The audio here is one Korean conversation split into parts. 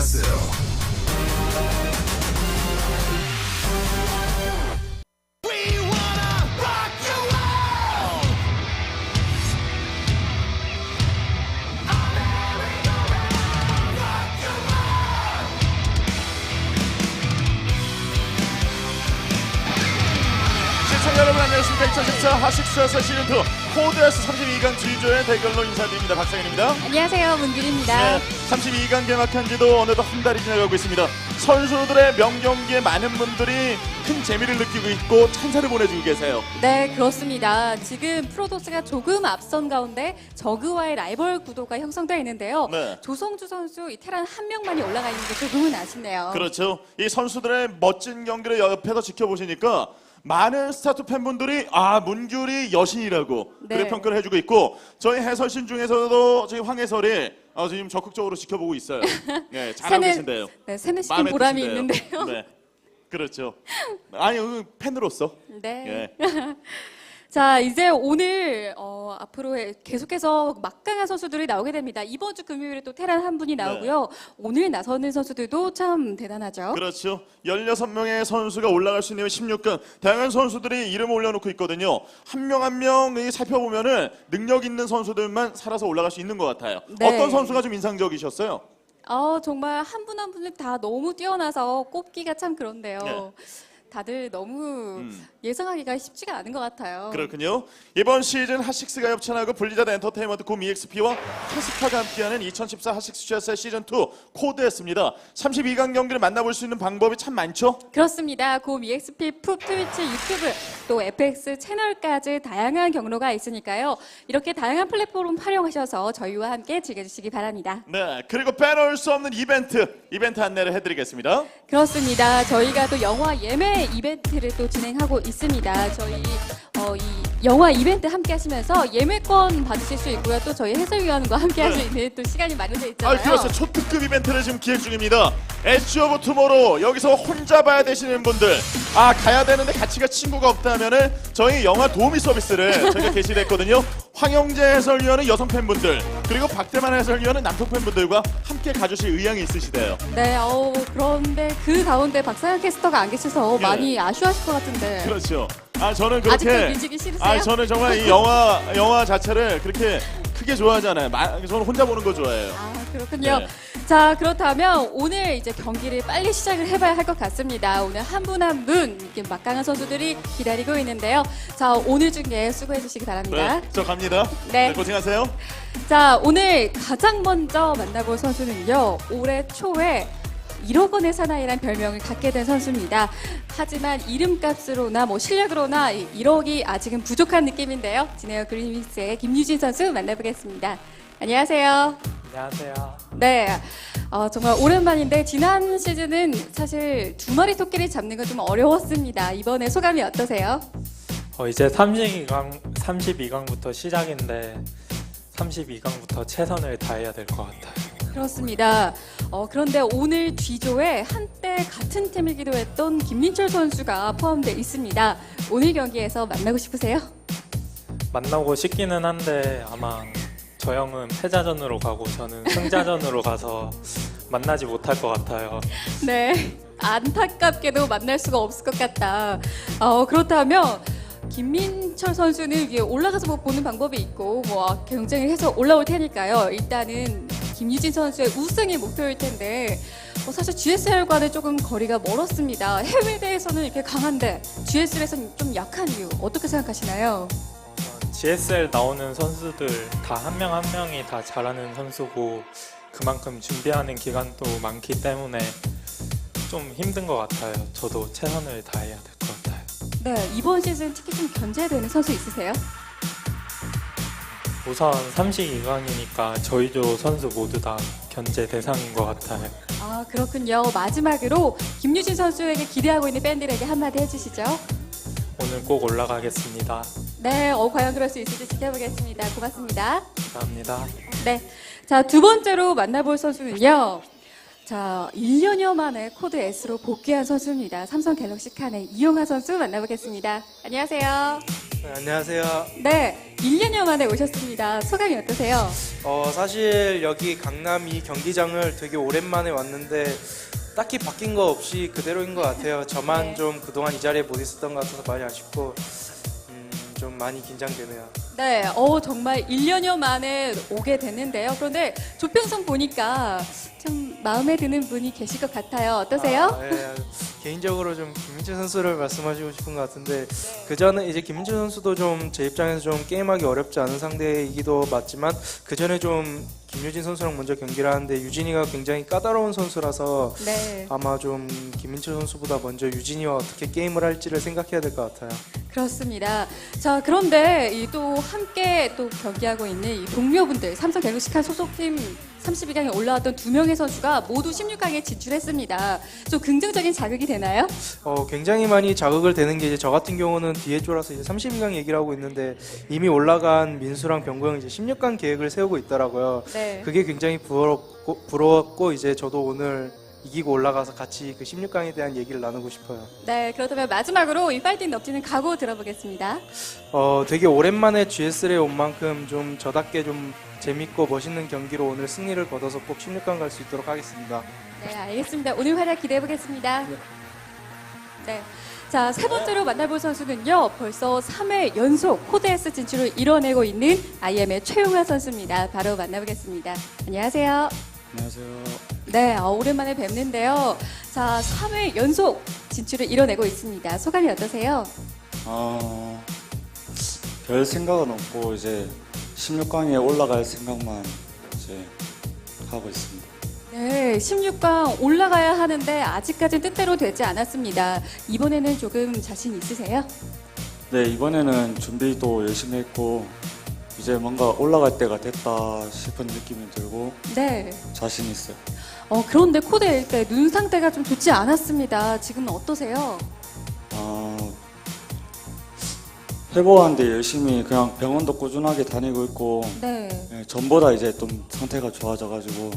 World. 시청자 여러분 안녕하십니까 2014 하식스에서 시즌2 코드에스 32강 G조의 대결로 인사드립니다 박상현입니다 안녕하세요, 문균입니다. 네, 32강 개막한 지도 어느덧 한 달이 지나가고 있습니다 선수들의 명경기에 많은 분들이 큰 재미를 느끼고 있고 찬사를 보내주고 계세요 네, 그렇습니다. 지금 프로토스가 조금 앞선 가운데 저그와의 라이벌 구도가 형성되어 있는데요. 네. 조성주 선수 이 테란 한 명만이 올라가 있는 게 조금은 아쉽네요. 그렇죠 이 선수들의 멋진 경기를 옆에서 지켜보시니까 많은 스타트 팬분들이 아 문규리 여신이라고 네. 그래 평가를 해주고 있고 저희 해설신 중에서도 지금 황해설이 어, 지금 적극적으로 지켜보고 있어요 네, 잘하고 계신데요 네, 세는 시킨 마음에 보람이 드신대요. 있는데요. 네. 그렇죠. 아니 그 팬으로서. 네. 예. 자, 이제 오늘 어, 앞으로 해- 계속해서 막강한 선수들이 나오게 됩니다. 이번 주 금요일에 또 테란 한 분이 나오고요. 오늘 나서는 선수들도 참 대단하죠. 그렇죠. 16명의 선수가 올라갈 수 있는 16강. 다양한 선수들이 이름을 올려놓고 있거든요. 한 명 한명 살펴보면은 능력 있는 선수들만 살아서 올라갈 수 있는 것 같아요. 네. 어떤 선수가 좀 인상적이셨어요? 어, 정말 한 분 한 분을 다 너무 뛰어나서 꼽기가 참 그런데요. 네. 다들 너무 예상하기가 쉽지가 않은 것 같아요. 음. 그렇군요. 이번 시즌 하식스가 협찬하고 블리자드 엔터테인먼트 곰 EXP와 캐스파가 함께하는 2014 하식스 쉐스 시즌 2 코드였습니다. 32강 경기를 만나볼 수 있는 방법이 참 많죠. 그렇습니다. 곰 EXP 풋 트위치 유튜브 또 FX 채널까지 다양한 경로가 있으니까요. 이렇게 다양한 플랫폼 활용하셔서 저희와 함께 즐겨주시기 바랍니다. 네, 그리고 빼놓을 수 없는 이벤트, 이벤트 안내를 해드리겠습니다. 그렇습니다. 저희가 또 영화 예매 이벤트를 또 진행하고 있습니다. 저희 어, 이 영화 이벤트 함께 하시면서 예매권 받으실 수 있고요. 또 저희 해설위원과 함께 할 수 있는 또 시간이 아, 있잖아요. 그렇죠. 초특급 이벤트를 지금 기획 중입니다. 엣지 오브 투모로우 여기서 혼자 봐야 되시는 분들, 아 가야 되는데 같이 가 친구가 없다면은 저희 영화 도우미 서비스를 저희가 게시를 했거든요. 황영재 해설위원은 여성 팬분들, 그리고 박대만 해설위원은 남성 팬분들과 함께 가주실 의향이 있으시대요. 네, 어, 그런데 그 가운데 박상현 캐스터가 안 계셔서 예. 많이 아쉬워하실 것 같은데. 그렇죠. 아 저는 아직도 그렇게 밀지기 싫으세요? 아 저는 정말 이 영화 영화 자체를 그렇게 크게 좋아하잖아요. 마- 저는 혼자 보는 거 좋아해요. 아, 그렇군요. 네. 자, 그렇다면 오늘 이제 경기를 빨리 시작을 해봐야 할 것 같습니다. 오늘 한 분 한 분 이렇게 막강한 선수들이 기다리고 있는데요. 자, 오늘 중에 수고해 주시기 바랍니다. 네, 저 갑니다. 네. 네, 고생하세요. 자, 오늘 가장 먼저 만나볼 선수는요. 올해 초에 1억 원의 사나이란 별명을 갖게 된 선수입니다. 하지만 이름값으로나 뭐 실력으로나 이 1억이 아직은 부족한 느낌인데요. 진에어 그린윙스의 김유진 선수 만나보겠습니다. 안녕하세요. 안녕하세요. 네. 어, 정말 오랜만인데 지난 시즌은 사실 두 마리 토끼를 잡는 건 좀 어려웠습니다. 이번에 소감이 어떠세요? 어, 이제 32강 32강부터 시작인데 32강부터 최선을 다해야 될 것 같아요. 그렇습니다. 어, 그런데 오늘 G조에 한때 같은 팀이기도 했던 김민철 선수가 포함되어 있습니다. 오늘 경기에서 만나고 싶으세요? 만나고 싶기는 한데 아마 저 형은 패자전으로 가고 저는 승자전으로 가서 만나지 못할 것 같아요. 네. 안타깝게도 만날 수가 없을 것 같다. 어, 그렇다면 김민철 선수는 이게 올라가서 뭐 보는 방법이 있고 뭐 경쟁을 해서 올라올 테니까요. 일단은 김유진 선수의 우승이 목표일 텐데 어, 사실 GSL과는 조금 거리가 멀었습니다. 해외 대회에서는 이렇게 강한데 GSL에서는 좀 약한 이유 어떻게 생각하시나요? GSL 나오는 선수들 다 한 명 한 명이 다 잘하는 선수고 그만큼 준비하는 기간도 많기 때문에 좀 힘든 것 같아요. 저도 최선을 다해야 될 것 같아요. 네, 이번 시즌 특히 좀 견제되는 선수 있으세요? 우선 32강이니까 저희 조 선수 모두 다 견제 대상인 것 같아요. 아, 그렇군요. 마지막으로 김유진 선수에게 기대하고 있는 팬들에게 한마디 해주시죠. 오늘 꼭 올라가겠습니다. 네, 어, 과연 그럴 수 있을지 지켜보겠습니다. 고맙습니다. 감사합니다. 네. 자, 두 번째로 만나볼 선수는요. 자, 1년여 만에 코드 S로 복귀한 선수입니다. 삼성 갤럭시 칸의 이용하 선수 만나보겠습니다. 안녕하세요. 네, 안녕하세요. 네, 1년여 만에 오셨습니다. 소감이 어떠세요? 어, 사실 여기 강남 이 경기장을 되게 오랜만에 왔는데 딱히 바뀐 거 없이 그대로인 것 같아요. 저만 네. 좀 그동안 이 자리에 못 있었던 것 같아서 많이 아쉽고 음, 좀 많이 긴장되네요. 네, 어, 정말 1년여 만에 오게 됐는데요. 그런데 조평선 보니까 좀 마음에 드는 분이 계실 것 같아요. 어떠세요? 아, 예, 개인적으로 좀 김민철 선수를 말씀하시고 싶은 것 같은데 그 전에 이제 김민철 선수도 좀 제 입장에서 좀 게임하기 어렵지 않은 상대이기도 맞지만 그 전에 좀 김유진 선수랑 먼저 경기를 하는데 유진이가 굉장히 까다로운 선수라서 네, 아마 좀 김민철 선수보다 먼저 유진이와 어떻게 게임을 할지를 생각해야 될 것 같아요. 그렇습니다. 자, 그런데 이 또 함께 또 경기하고 있는 이 동료분들, 삼성 갤럭시카 소속팀 32강에 올라왔던 두 명의 선수가 모두 16강에 진출했습니다. 좀 긍정적인 자극이 되나요? 어, 굉장히 많이 자극을 되는 게 이제 저 같은 경우는 뒤에 쫄아서 이제 32강 얘기를 하고 있는데 이미 올라간 민수랑 병구 형이 이제 16강 계획을 세우고 있더라고요. 네. 그게 굉장히 부럽고, 부러웠고 이제 저도 오늘 이기고 올라가서 같이 그 16강에 대한 얘기를 나누고 싶어요. 네, 그렇다면 마지막으로 이 파이팅 넘치는 각오 들어보겠습니다. 어, 되게 오랜만에 GSL에 온 만큼 좀 저답게 좀 재밌고 멋있는 경기로 오늘 승리를 거둬서 꼭 16강 갈 수 있도록 하겠습니다. 네, 알겠습니다. 오늘 활약 기대해 보겠습니다. 네. 자, 세 번째로 만나볼 선수는요, 벌써 3회 연속 코드S 진출을 이뤄내고 있는 IM의 최용화 선수입니다. 바로 만나보겠습니다. 안녕하세요. 안녕하세요. 네, 어, 오랜만에 뵙는데요. 자, 3회 연속 진출을 이뤄내고 있습니다. 소감이 어떠세요? 어, 별 생각은 없고 이제 16강에 올라갈 생각만 이제 하고 있습니다. 네, 16강 올라가야 하는데 아직까지 뜻대로 되지 않았습니다. 이번에는 조금 자신 있으세요? 네 이번에는 준비도 열심히 했고 이제 뭔가 올라갈 때가 됐다 싶은 느낌이 들고 네. 자신 있어요. 어, 그런데 코드일 때 눈 상태가 좀 좋지 않았습니다. 지금 어떠세요? 회복하는데 열심히 그냥 병원도 꾸준하게 다니고 있고 네. 예, 전보다 이제 좀 상태가 좋아져가지고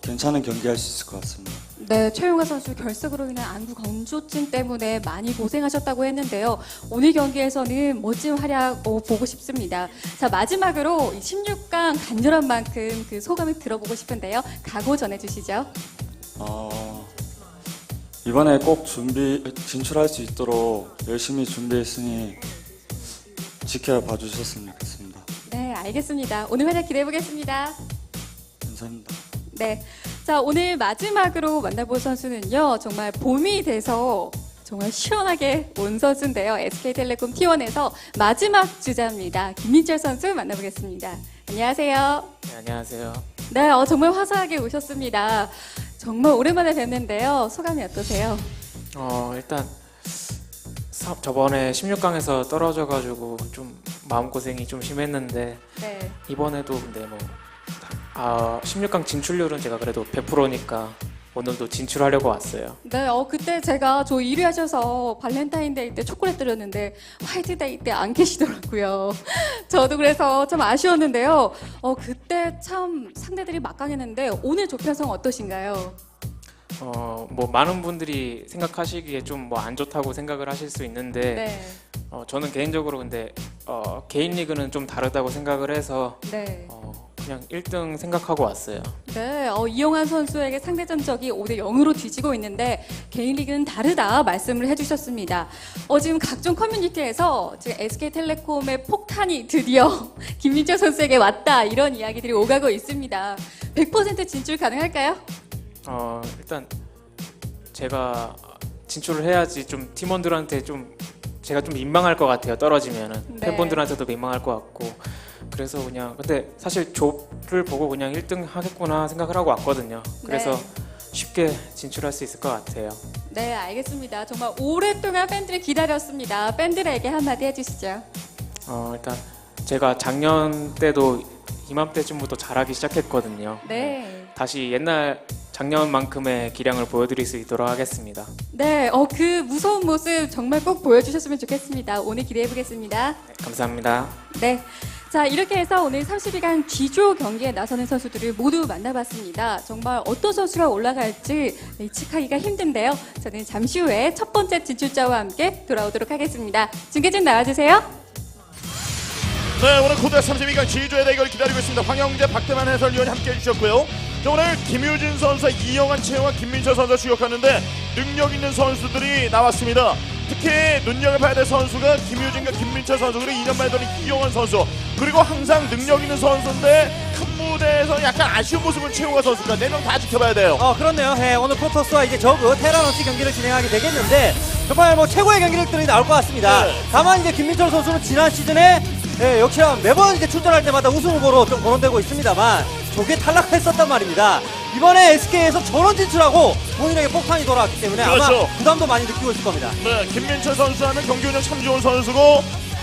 괜찮은 경기 할 수 있을 것 같습니다. 네, 최용화 선수 결석으로 인한 안구 건조증 때문에 많이 고생하셨다고 했는데요. 오늘 경기에서는 멋진 활약 어, 보고 싶습니다. 자, 마지막으로 이 16강 간절한 만큼 그 소감을 들어보고 싶은데요. 각오 전해주시죠. 어, 이번에 꼭 준비 진출할 수 있도록 열심히 준비했으니 지켜봐 주셨으면 좋겠습니다. 네, 알겠습니다. 오늘 활약 기대해 보겠습니다. 감사합니다. 네. 자, 오늘 마지막으로 만나볼 선수는요, 정말 봄이 돼서 정말 시원하게 온 선수인데요. SK텔레콤 T1에서 마지막 주자입니다. 김민철 선수 만나보겠습니다. 안녕하세요. 네, 안녕하세요. 네, 어, 정말 화사하게 오셨습니다. 정말 오랜만에 뵙는데요. 소감이 어떠세요? 어, 일단 사- 저번에 16강에서 떨어져가지고 좀 마음 고생이 좀 심했는데 네. 이번에도 근데 뭐 아, 16강 진출률은 제가 그래도 100%니까 오늘도 진출하려고 왔어요. 네, 어, 그때 제가 저 1위 하셔서 발렌타인데이 때 초콜릿 드렸는데 화이트데이 때 안 계시더라고요. 저도 그래서 좀 아쉬웠는데요. 어, 그때 참 상대들이 막강했는데 오늘 조편성 어떠신가요? 어, 뭐 많은 분들이 생각하시기에 좀 뭐 안 좋다고 생각을 하실 수 있는데 네. 어, 저는 개인적으로 근데 어, 개인 리그는 좀 다르다고 생각을 해서 네. 어, 그냥 1등 생각하고 왔어요. 네, 어, 이용환 선수에게 상대 전적이 5대 0으로 뒤지고 있는데 개인 리그는 다르다 말씀을 해주셨습니다. 어, 지금 각종 커뮤니티에서 지금 SK텔레콤의 폭탄이 드디어 김민철 선수에게 왔다 이런 이야기들이 오가고 있습니다. 100% 진출 가능할까요? 어, 일단 제가 진출을 해야지 좀 팀원들한테 좀 제가 좀 민망할 것 같아요. 떨어지면은 네. 팬분들한테도 민망할 것 같고 그래서 그냥 근데 사실 좁을 보고 그냥 1등 하겠구나 생각을 하고 왔거든요. 그래서 네. 쉽게 진출할 수 있을 것 같아요. 네, 알겠습니다. 정말 오랫동안 팬들이 기다렸습니다. 팬들에게 한마디 해주시죠. 어, 일단 제가 작년 때도 이맘때쯤부터 잘하기 시작했거든요. 네. 다시 옛날 작년만큼의 기량을 보여드릴 수 있도록 하겠습니다. 네, 어, 그 무서운 모습 정말 꼭 보여주셨으면 좋겠습니다. 오늘 기대해 보겠습니다. 네, 감사합니다. 네. 자, 이렇게 해서 오늘 32강 G조 경기에 나서는 선수들을 모두 만나봤습니다. 정말 어떤 선수가 올라갈지 예측하기가 힘든데요. 저는 잠시 후에 첫 번째 진출자와 함께 돌아오도록 하겠습니다. 중계진 나와주세요. 네, 오늘 코드 32강 지주의 대결 기다리고 있습니다. 황영재, 박대만 해설위원이 함께 해주셨고요. 자, 오늘 김유진 선수, 이영환, 최영환, 김민철 선수 추격하는데 능력 있는 선수들이 나왔습니다. 특히 눈여겨 봐야 될 선수가 김유진과 김민철 선수 그리고 2년 만에 돌린 이영환 선수 그리고 항상 능력 있는 선수인데 큰 무대에서 약간 아쉬운 모습을 최용화 선수가 4명 다 지켜봐야 돼요. 어 그렇네요. 예, 오늘 프로토스와 이제 저그 테라노스 경기를 진행하게 되겠는데 정말 뭐 최고의 경기력들이 나올 것 같습니다. 네. 다만 이제 김민철 선수는 지난 시즌에 예, 역시나 매번 이제 출전할 때마다 우승 후보로 좀 거론되고 있습니다만 조기에 탈락했었단 말입니다. 이번에 SK에서 전원 진출하고 본인에게 폭탄이 돌아왔기 때문에 그렇죠. 아마 부담도 많이 느끼고 있을 겁니다. 네, 김민철 선수하면 경기 운영 참 좋은 선수고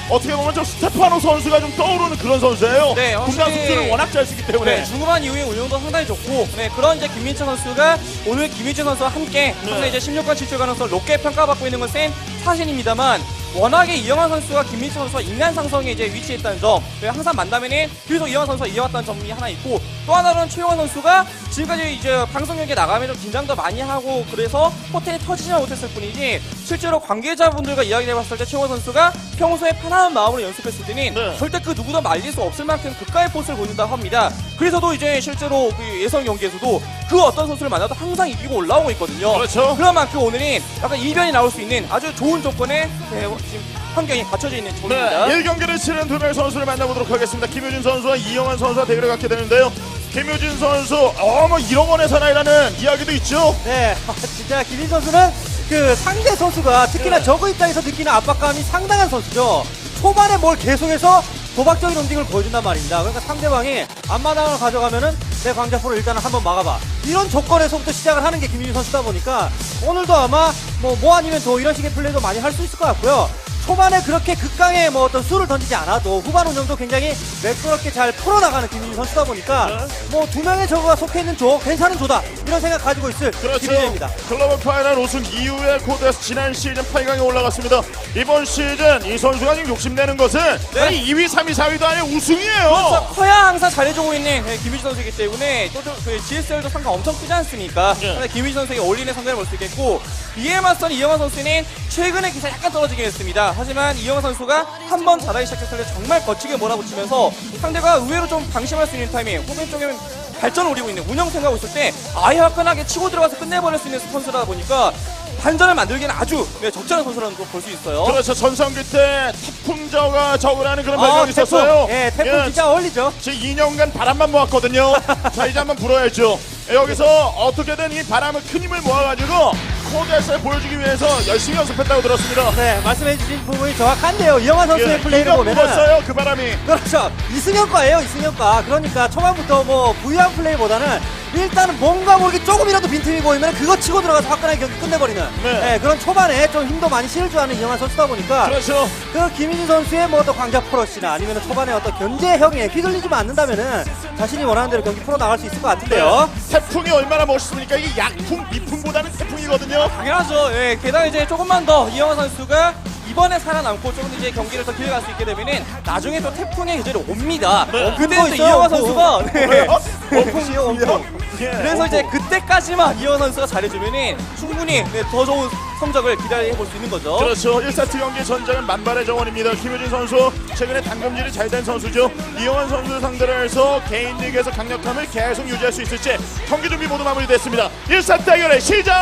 어떻게 보면 좀 스테파노 선수가 좀 떠오르는 그런 선수예요. 네, 확실히- 숙주를 워낙 잘 쓰기 때문에 네, 중후반 이후에 운영도 상당히 좋고 네, 그런 이제 김민철 선수가 오늘 김민철 선수와 함께 네. 상당히 이제 16강 진출 가능성 높게 평가받고 있는 것은 사실입니다만 워낙에 이영환 선수와 김민철 선수가 인간 상성에 이제 위치했다는 점 항상 만나면은 계속 이영환 선수가 이어왔다는 점이 하나 있고 또 하나는 최용환 선수가 지금까지 이제 방송역에 나가면 좀 긴장도 많이 하고 그래서 포텐이 터지지만 못했을 뿐이지 실제로 관계자분들과 이야기를 해봤을 때 최용환 선수가 평소에 편안한 마음으로 연습했을 때는 네. 절대 그 누구도 말릴 수 없을 만큼 극가의 포스를 보인다고 합니다. 그래서도 이제 실제로 그 예선 경기에서도 그 어떤 선수를 만나도 항상 이기고 올라오고 있거든요. 그렇죠. 런 만큼 오늘은 약간 이변이 나올 수 있는 아주 좋은 조건에 네, 지금 환경이 갖춰져 있는 네, 조입니다. 1경기를 치른 두 명의 선수를 만나보도록 하겠습니다. 김효진 선수와 이영환 선수와 대결을 갖게 되는데요. 김효진 선수, 어, 뭐 1억 원의 사나이라는 이야기도 있죠. 네, 진짜 김민 선수는 그 상대 선수가 특히나 네. 저그 입장에서 느끼는 압박감이 상당한 선수죠. 초반에 뭘 계속해서 도박적인 움직임을 보여준단 말입니다. 그러니까 상대방이 앞마당을 가져가면은 내 광자포를 일단은 한번 막아봐. 이런 조건에서부터 시작을 하는 게 김민준 선수다 보니까 오늘도 아마 뭐, 뭐 아니면 더 이런 식의 플레이도 많이 할 수 있을 것 같고요. 초반에 그렇게 극강의 뭐 어떤 수를 던지지 않아도 후반 운영도 굉장히 매끄럽게 잘 풀어나가는 김민준 선수다 보니까 네. 뭐두 명의 저그가 속해 있는 조 괜찮은 조다 이런 생각 가지고 있을 그렇죠. 김민준입니다. 글로벌 파이널 우승 이후에 코드에서 지난 시즌 8강에 올라갔습니다. 이번 시즌 이 선수가 지금 욕심내는 것은 아니 2위, 3위, 4위도 아니라 우승이에요. 그래서 커야 항상 잘해주고 있는 네, 김유진 선수이기 때문에 또 그 GSL도 상관 엄청 크지 않습니까? 예. 근데 김유진 선수에게 어울리는 상대를 볼수 있겠고 이에 맞선 이영환 선수는 최근에 기사 약간 떨어지긴 했습니다. 하지만 이영환 선수가 한번 잘하기 시작했을 때 정말 거치게 몰아붙이면서 상대가 의외로 좀 방심할 수 있는 타이밍 혹은 쪽에 발전을 노리고 있는 운영 생각하고 있을 때 아예 화끈하게 치고 들어가서 끝내버릴 수 있는 선수다 보니까 반전을 만들기는 아주 네, 적절한 선수라는 걸볼 수 있어요. 그렇죠. 전성기 때 태풍저가 적으라는 그런 아, 별명이 있었어요. 태풍. 예, 태풍 진짜 어울리죠. 지금 2년간 바람만 모았거든요. 자 이제 한번 불어야죠. 여기서 어떻게든 이 바람을 큰 힘을 모아가지고 코드에서 보여주기 위해서 열심히 연습했다고 들었습니다. 네, 말씀해주신 부분이 정확한데요. 이영환 선수의 예, 플레이를 이가 보면은 불었어요 그 바람이. 그렇죠. 이승엽과예요, 이승엽과. 그러니까 초반부터 뭐 부유한 플레이보다는 일단은 뭔가 모르게 조금이라도 빈틈이 보이면 그거 치고 들어가서 화끈하게 경기 끝내버리는 네. 네, 그런 초반에 좀 힘도 많이 실을 줄 아는 이영환 선수다 보니까 그렇죠. 그 김민희 선수의 뭐 어떤 광자 프로시나 아니면 초반에 어떤 견제형에 휘둘리지만 않는다면은 자신이 원하는 대로 경기 풀어 나갈 수 있을 것 같은데요. 태풍이 얼마나 멋있습니까? 이게 약풍, 미풍보다는 태풍이거든요. 당연하죠. 예, 게다가 이제 조금만 더 이영환 선수가 이번에 살아남고 조금 이제 경기를 더 길게 갈 수 있게 되면은 나중에 또 태풍의 계절이 옵니다. 어, 그때 뭐또 뭐. 선수가 네. 왜요? 엄풍이요, 엄풍. 예, 그래서 이제 그때까지만 이영환 선수가 잘해주면은 충분히 네, 더 좋은 성적을 기대해 볼 수 있는 거죠. 그렇죠. 1세트 경기 전장은 만발의 정원입니다. 김효진 선수 최근에 당금질이 잘 된 선수죠. 이영환 선수 상대로 해서 개인 리그에서 강력함을 계속 유지할 수 있을지 경기 준비 모두 마무리됐습니다. 1세트 대결의 시작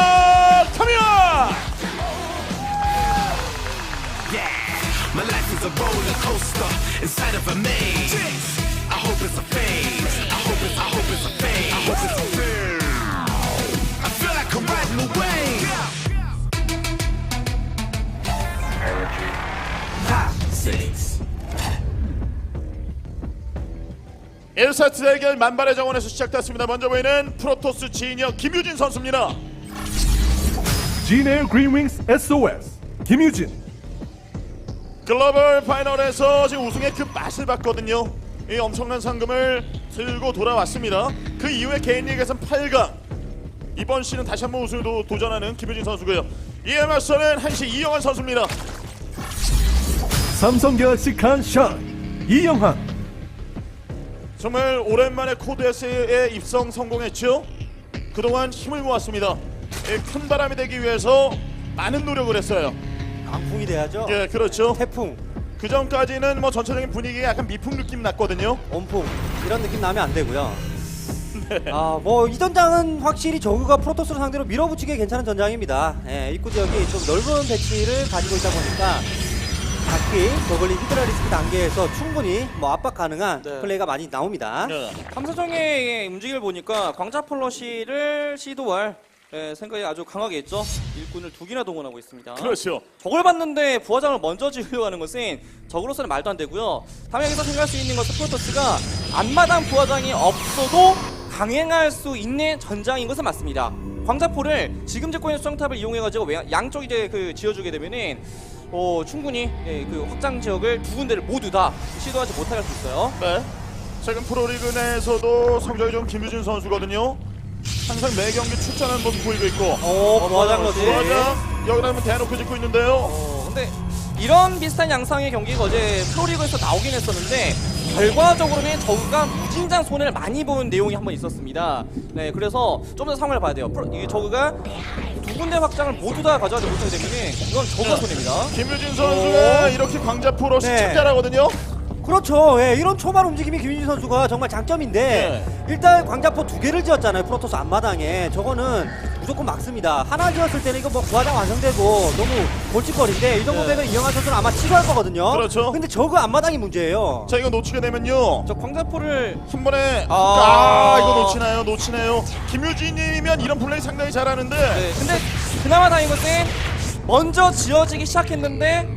inside of a maze. I hope it's a phase. I hope it's, I hope it's a phase. I hope it's a phase. I feel like I'm riding away. Five, six. 1세트 대결 만발의 정원에서 시작됐습니다. 먼저 보이는 프로토스 진영 김유진 선수입니다. 진에어 그린윙스 SOS 김유진 글로벌 파이널에서 지금 우승의 그 맛을 봤거든요. 이 엄청난 상금을 들고 돌아왔습니다. 그 이후에 개인 리그에서는 8강. 이번 시즌 다시 한번 우승을 도, 도전하는 김효진 선수고요. 이에 맞서는 한시 이영환 선수입니다. 삼성 갤럭시 칸 샤인 이영환 정말 오랜만에 코드S에 입성 성공했죠. 그동안 힘을 모았습니다. 이큰 바람이 되기 위해서 많은 노력을 했어요. 강풍이 돼야죠. 예, 그렇죠. 태풍, 그 전까지는 뭐 전체적인 분위기가 약간 미풍 느낌 났거든요. 온풍 이런 느낌 나면 안 되고요. 네. 아, 뭐 이 전장은 확실히 저그가 프로토스를 상대로 밀어붙이기 괜찮은 전장입니다. 예, 입구 지역이 좀 넓은 배치를 가지고 있다 보니까 각기 저글링 히드라 리스크 단계에서 충분히 뭐 압박 가능한 네. 플레이가 많이 나옵니다. 네. 감사정의 움직임을 보니까 광자 폴러시를 시도할 예, 생각이 아주 강하게 있죠. 일꾼을 두 개나 동원하고 있습니다. 그렇죠. 적을 봤는데 부하장을 먼저 지으려고 하는 것은 적으로서는 말도 안 되고요. 여기서 생각할 수 있는 것은 프로토스가 앞마당 부하장이 없어도 강행할 수 있는 전장인 것은 맞습니다. 광자포를 지금 짓고 있는 수정탑을 이용해가지고 외- 양쪽 이제 그 지어주게 되면은 어, 충분히 예, 그 확장 지역을 두 군데를 모두 다 시도하지 못하게 할수 있어요. 네. 최근 프로리그 내에서도 성적이 좀 김유진 선수거든요. 항상 매 경기 출전하는 모습 보이고 있고. 오, 부하장 러시. 부하장 여기다 한번 대놓고 짓고 있는데요. 어, 근데 이런 비슷한 양상의 경기가 어제 프로리그에서 나오긴 했었는데 결과적으로는 저우가 무진장 손해를 많이 본 내용이 한 번 있었습니다. 네, 그래서 좀 더 상황을 봐야 돼요. 프로, 이 저우가 두 군데 확장을 모두 다 가져가지 못하게 되면 이건 저우가 손해입니다. 김유진 선수가 이렇게 광자포로 네. 참 잘하거든요. 그렇죠. 예, 이런 초반 움직임이 김윤진 선수가 정말 장점인데 일단 광자포 두 개를 지었잖아요. 프로토스 앞마당에 저거는 무조건 막습니다. 하나 지었을 때는 이거 뭐 부하장 완성되고 너무 골칫거리인데 이 정도 네. 되면 이영환 선수는 아마 치료할 거거든요. 그렇죠. 근데 저거 앞마당이 문제예요. 자 이거 놓치게 되면요. 저 광자포를 한 번에 아. 아, 이거 놓치나요? 놓치네요. 김유진이면 이런 플레이 상당히 잘하는데 네, 근데 그나마 다행인 것은 먼저 지어지기 시작했는데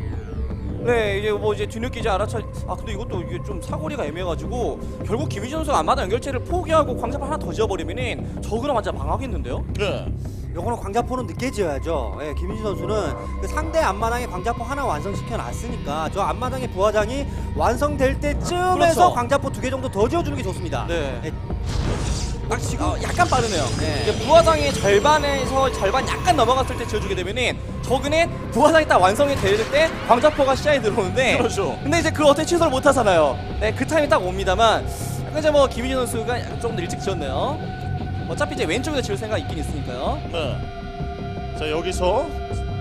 네 이제 뭐 이제 뒤늦게 이제 알아차 아 근데 이것도 이게 좀 사거리가 애매해가지고 결국 김희준 선수가 안마다 연결체를 포기하고 광자포 하나 더 지어버리면은 저그랑 완전 망하겠는데요? 네. 요거는 광자포는 늦게 지어야죠. 예, 김윤진 선수는 그 상대 앞마당에 광자포 하나 완성시켜 놨으니까 저 앞마당의 부하장이 완성될 때쯤에서 그렇죠. 광자포 두 개 정도 더 지어주는 게 좋습니다. 네. 예, 딱 지금 어, 약간 빠르네요. 네. 이제 부하장이 절반에서 절반 약간 넘어갔을 때 지어주게 되면은 저그는 부하장이 딱 완성이 될 때 광자포가 시야에 들어오는데 그렇죠. 근데 이제 그 어떻게 취소를 못 하잖아요. 네, 그 타임이 딱 옵니다만 약간 이제 뭐 김희진 선수가 조금 더 일찍 지었네요. 어차피 이제 왼쪽에서 지을 생각 이 있긴 있으니까요. 네. 자 여기서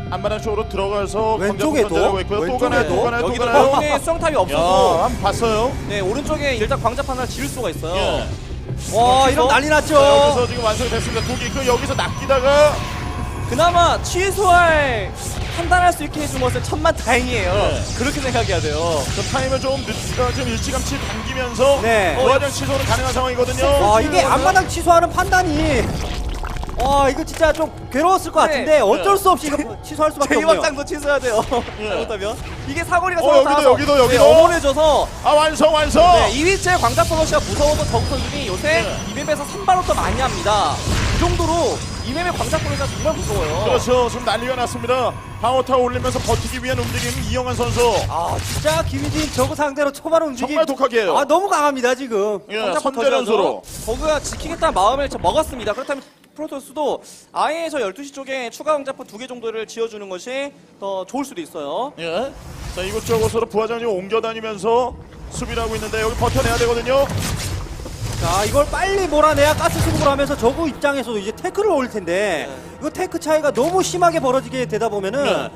안마당 쪽으로 들어가서 왼쪽에도? 광자포 있고요. 또 가나요? 또 왼쪽에도? 가나요? 또 여기도 가나요? 수영탑이 야, 없어서 한번 봤어요. 네 오른쪽에 일단 광자판 하나 지을 수가 있어요. 예. 와, 이런 난리 났죠. 자, 여기서 지금 완성이 됐습니다. 두개 있고 여기서 낚이다가 그나마 취소할 판단할 수 있게 해준 것은 천만 다행이에요. 네. 그렇게 생각해야 돼요. 저 타임을 좀 늦, 어, 좀 일찌감치 당기면서 네. 부하장 취소는 가능한 상황이거든요. 와, 이게 앞마당 취소하는 판단이 와, 이거 진짜 좀 괴로웠을 것 네. 같은데 어쩔 수 없이 이거 취소할 수밖에 없네요. 제2확장도 취소해야 돼요. 예. 잘못하면 이게 사거리가 어, 서로 여기도, 닿아서 여기도, 여기도. 네, 어머해져서 아 완성 완성. 네, 이 위치에 광자 폴러시가 무서워서 더욱 선수들이 요새 네. 이 맵에서 산발로터 많이 합니다. 그 정도로 이 맵의 광자 폴러시가 정말 무서워요. 그렇죠. 지금 난리가 났습니다. 방어타 올리면서 버티기 위한 움직임 이영환 선수. 아, 진짜 김희진 저거 상대로 초반 움직임 정말 독하게 해요. 아, 너무 강합니다, 지금. 예, 광자 선제연소로. 버그가 지키겠다는 마음을 저 먹었습니다. 그렇다면 프로토스도 아예 저 12시 쪽에 추가 광자포 두 개 정도를 지어주는 것이 더 좋을 수도 있어요. 예. 자 이곳저곳으로 부하장이 옮겨 다니면서 수비를 하고 있는데 여기 버텨내야 되거든요. 자, 이걸 빨리 몰아내야 가스 수급을 하면서 저거 입장에서도 이제 태클을 올릴 텐데 네. 이거 태크 차이가 너무 심하게 벌어지게 되다 보면은 네.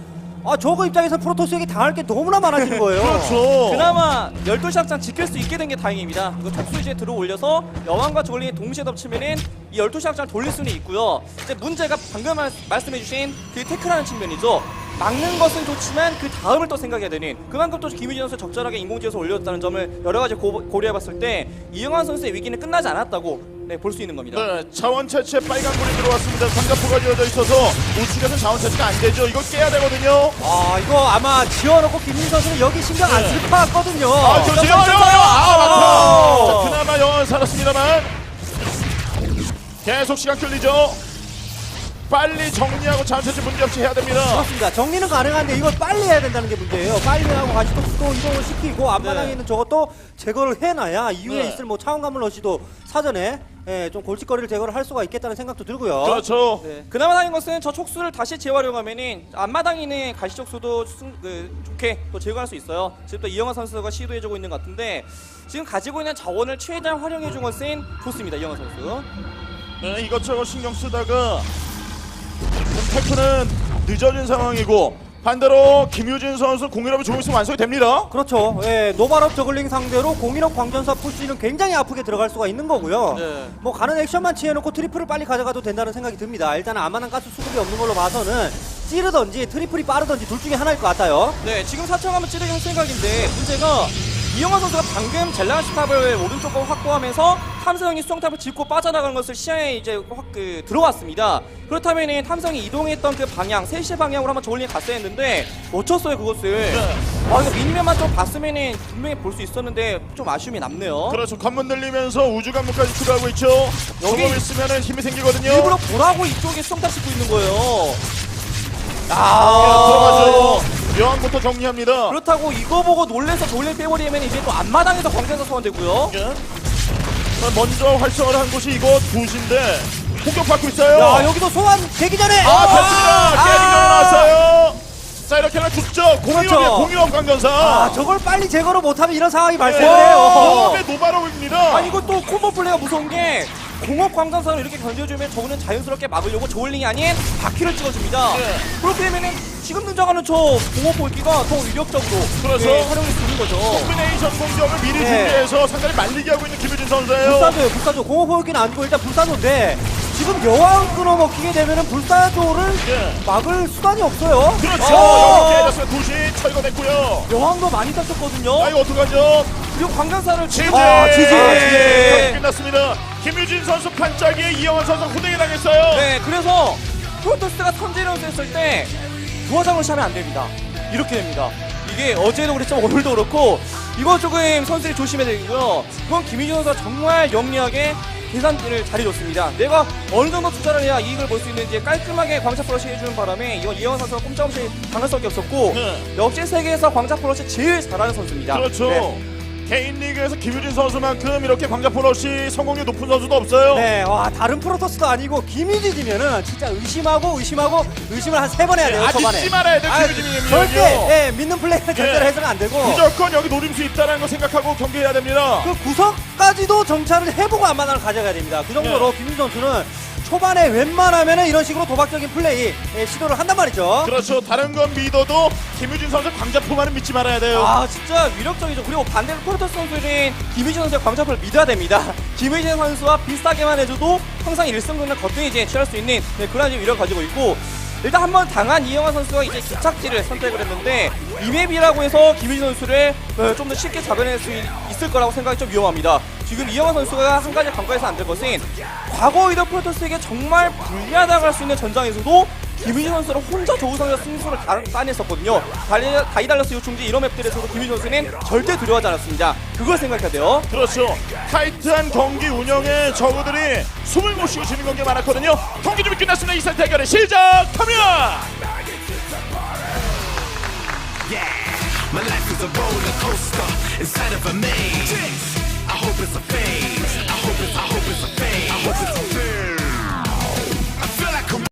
아, 저거 입장에서 프로토스에게 당할 게 너무나 많아지는 거예요. 그렇죠. 그나마 12시 확장 지킬 수 있게 된 게 다행입니다. 이거 촉수 이제 들어 올려서 여왕과 저글링이 동시에 덮치면은 이 12시 확장을 돌릴 수는 있고요. 이제 문제가 방금 말, 말씀해주신 그 태클하는 측면이죠. 막는 것은 좋지만 그 다음을 또 생각해야 되는 그만큼 또 김유진 선수 적절하게 인공지어서 올렸다는 점을 여러 가지 고, 고려해봤을 때 이영환 선수의 위기는 끝나지 않았다고 네, 볼 수 있는 겁니다. 네, 자원 채취에 빨간 불이 들어왔습니다. 삼각포가 지어져 있어서 우측에서 자원 채취가 안 되죠. 이걸 깨야 되거든요. 아, 이거 아마 지어놓고 김민 선수는 여기 신경 안 쓸 것 같거든요. 네. 아, 저 지금 아, 맞다. 자, 그나마 영원 살았습니다만 계속 시간 끌리죠. 빨리 정리하고 잠시 문제 없이 해야 됩니다. 그렇습니다. 정리는 가능한데 이걸 빨리 해야 된다는 게 문제예요. 빨리 하고 가시톡스도 이동을 시키고 앞마당에 네. 있는 저것도 제거를 해놔야 이후에 네. 있을 뭐 차원감을 러시도 사전에 예, 좀 골칫거리를 제거를 할 수가 있겠다는 생각도 들고요. 그렇죠. 네. 그나마 다행인 것은 저 촉수를 다시 재활용하면은 앞마당에 있는 가시 촉수도 승- 그, 좋게 또 제거할 수 있어요. 지금 또 이영하 선수가 시도해주고 있는 것 같은데 지금 가지고 있는 자원을 최대한 활용해준 것은 좋습니다. 이영하 선수. 네, 이것저것 신경 쓰다가 태프는 늦어진 상황이고 반대로 김유진 선수 공일업이 조금 있으면 완성이 됩니다. 그렇죠. 예, 노바럽 저글링 상대로 공인업 광전사 푸시는 굉장히 아프게 들어갈 수가 있는 거고요. 네. 뭐 가는 액션만 취해놓고 트리플을 빨리 가져가도 된다는 생각이 듭니다. 일단은 아만한 가스 수급이 없는 걸로 봐서는 찌르던지 트리플이 빠르던지 둘 중에 하나일 것 같아요. 네, 지금 사청하면 찌르기 할 생각인데 문제가 이영하 선수가 방금 젤라시 탑을 오른쪽으로 확보하면서 탐성이 수정탑을 짚고 빠져나가는 것을 시야에 이제 확 그, 들어왔습니다. 그렇다면 탐성이 이동했던 그 방향, 3시 방향으로 한번 저울링 갔어야 했는데 놓쳤어요 그것을. 아 이거 미니맵만 좀 봤으면은 분명히 볼 수 있었는데 좀 아쉬움이 남네요. 그렇죠. 관문 들리면서 우주 관문까지 추가하고 있죠. 여기- 여기 있으면 힘이 생기거든요. 일부러 보라고 이쪽에 수정탑 짚고 있는 거예요. 아, 들어가죠. 여왕부터 정리합니다. 그렇다고 이거 보고 놀래서 저울링 빼버리면 이제 또 앞마당에서 광전사 소환되고요. 예. 자, 먼저 활성화를 한 곳이 이곳 도시인데 공격받고 있어요. 야, 여기도 소환 되기 전에! 아, 됐습니다. 깨지가 나왔어요. 자, 이렇게 하면 죽죠. 공유업, 그렇죠. 공유업 강전사. 아, 저걸 빨리 제거를 못하면 이런 상황이 네. 발생해요. 처음에 노바로입니다. 아 이거 또 콤보 플레이가 무서운 게 공업 광장선을 이렇게 견뎌주면 저거는 자연스럽게 막으려고 저울링이 아닌 바퀴를 찍어줍니다. 네. 그렇게 되면은 지금 등장하는 저 공업 볼기가 더 위력적으로 그렇죠. 네, 활용할 수 있는 거죠. 콤비네이션 공격을 미리 네. 준비해서 상당히 말리게 하고 있는 김유진 선수예요. 불사조요, 불사조. 공업호흡기는 아니고 일단 불사조인데 지금 여왕 끊어먹히게 되면은 불사조를 예. 막을 수단이 없어요. 그렇죠. 어! 깨졌으면 도시 철거됐고요. 여왕도 많이 다쳤거든요. 아, 이거 어떡하죠? 그리고 광장사를 지지! 지금 아, 지지! 경기 끝났습니다. 김유진 선수 판짜기에 이영환 선수 후대에 당했어요. 네, 그래서 프로토스가 선제를 했을 때 부하장을 하면 안 됩니다. 이렇게 됩니다. 이게 어제도 그랬지만 오늘도 그렇고 이거 조금 선수들이 조심해야 되고요. 그건 김희준 선수가 정말 영리하게 계산을 잘해줬습니다. 내가 어느 정도 투자를 해야 이익을 볼 수 있는지 깔끔하게 광자 플러시 해주는 바람에 이건 이영환 선수가 꼼짝없이 당할 수밖에 없었고 네. 역시 세계에서 광자 플러시 제일 잘하는 선수입니다. 그렇죠. 네. 개인 리그에서 김유진 선수만큼 이렇게 광자포 없이 성공률 높은 선수도 없어요. 네, 와 다른 프로토스도 아니고 김유진이면은 진짜 의심하고 의심하고 의심을 한 세 번 해야 돼요 아, 초반에. 믿지 말아야 돼요, 아, 김유진이면요. 절대 예, 믿는 플레이를 절대로 해서는 안 되고 무조건 여기 노림수 있다는 거 생각하고 경기해야 됩니다. 그 구석까지도 정찰을 해보고 앞마당을 가져가야 됩니다. 그 정도로 네. 김유진 선수는 초반에 웬만하면은 이런 식으로 도박적인 플레이 예, 시도를 한단 말이죠. 그렇죠. 다른 건 믿어도 김유진 선수 광자포만은 믿지 말아야 돼요. 아 진짜 위력적이죠. 그리고 반대로 프로토스 선수는 김희진 선수의 광자포를 믿어야 됩니다. 김희진 선수와 비슷하게만 해줘도 항상 1승분을 거뜬히 이제 취할 수 있는 네, 그런 위력을 가지고 있고 일단 한 번 당한 이영환 선수가 이제 기착지를 선택을 했는데 이 맵이라고 해서 김희진 선수를 어, 좀더 쉽게 잡아낼 수 있- 있을 거라고 생각이 좀 위험합니다. 지금 이영환 선수가 한 가지 간과해서 안 될 것은 과거 이던 프로토스에게 정말 불리하다고 할 수 있는 전장에서도 김희진 선수를 혼자 조우성에서 승수를 다- 따냈었거든요. 다이달러스 요충지 이런 맵들에서도 김희진 선수는 절대 두려워하지 않았습니다. 그걸 생각해야 돼요. 그렇죠. 타이트한 경기 운영에 저우들이 숨을 못 쉬고 지는 경기가 많았거든요. 경기 준비 끝났습니다. 2세트 대결을 시작합니다. My life is a roller coaster inside of a maze. hope it's a phase. I hope it's, I hope it's a phase.